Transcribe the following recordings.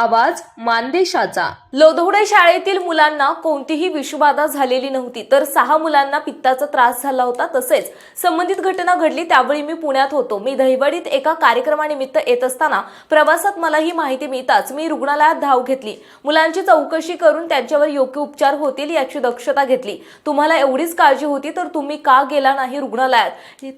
आवाज मानदेशाचा. लोधोडे शाळेतील मुलांना कोणतीही विषबाधा झालेली नव्हती. तर सहा मुलांना पित्ताचा त्रास झाला होता. तसेच संबंधित घटना घडली त्यावेळी मी पुण्यात होतो. मी दहिवडीत एका कार्यक्रमानिमित्त येत असताना प्रवासात मला ही माहिती मिळताच मी रुग्णालयात धाव घेतली. मुलांची चौकशी करून त्यांच्यावर योग्य उपचार होतील याची दक्षता घेतली. तुम्हाला एवढीच काळजी होती तर तुम्ही का गेला नाही रुग्णालयात?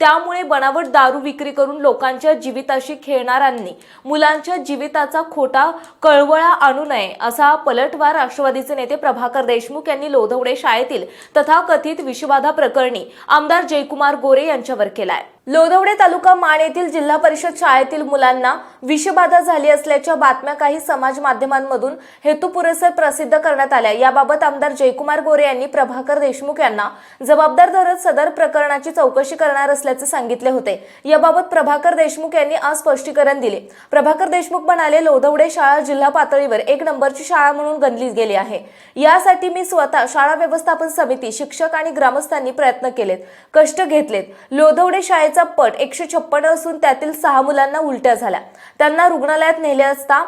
त्यामुळे बनावट दारू विक्री करून लोकांच्या जीविताशी खेळणाऱ्यांनी मुलांच्या जीविताचा खोटा कळवळा आणू नये असा पलटवार राष्ट्रवादीचे नेते प्रभाकर देशमुख यांनी लोधवडे शाळेतील तथाकथित विषबाधा प्रकरणी आमदार जयकुमार गोरे यांच्यावर केलाय. लोधवडे तालुका माण येथील जिल्हा परिषद शाळेतील मुलांना विषबाधा झाली असल्याच्या बातम्या काही समाज माध्यमांमधून हेतुपुरस्सर प्रसिद्ध करण्यात आल्या. याबाबत आमदार जयकुमार गोरे यांनी प्रभाकर देशमुख यांना जबाबदार धरत सदर प्रकरणाची चौकशी करणार असल्याचे सांगितले होते. याबाबत प्रभाकर देशमुख यांनी आज स्पष्टीकरण दिले. प्रभाकर देशमुख म्हणाले लोधवडे शाळा जिल्हा पातळीवर एक नंबरची शाळा म्हणून गणली गेली आहे. यासाठी मी स्वतः शाळा व्यवस्थापन समिती शिक्षक आणि ग्रामस्थांनी प्रयत्न केलेत. कष्ट घेतलेत. लोधवडे शाळेचा पट एकशे छप्पन असून त्यातील सहा मुलांना उलट्या झाल्या. त्यांना रुग्णालयात नेले असता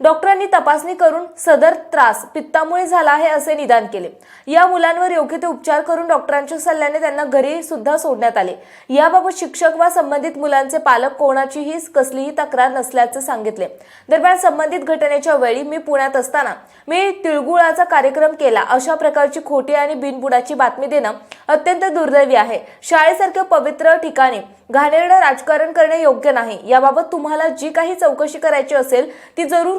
डॉक्टरांनी तपासणी करून सदर त्रास पित्तामुळे झाला आहे असे निदान केले. या मुलांवर योग्य ते उपचार करून डॉक्टरांच्या सल्ल्याने त्यांना घरी सुद्धा सोडण्यात आले. याबाबत शिक्षक वा संबंधित मुलांचे पालक कोणाचीही कसलीही तक्रार नसल्याचे सांगितले. दरम्यान संबंधित घटनेच्या वेळी मी पुण्यात असताना मी तिळगुळाचा कार्यक्रम केला. अशा प्रकारची खोटी आणि बिनबुडाची बातमी देणं अत्यंत दुर्दैवी आहे. शाळेसारख्या पवित्र ठिकाणी घाणेरडं राजकारण करणे योग्य नाही. याबाबत तुम्हाला जी काही चौकशी करायची असेल ती जरूर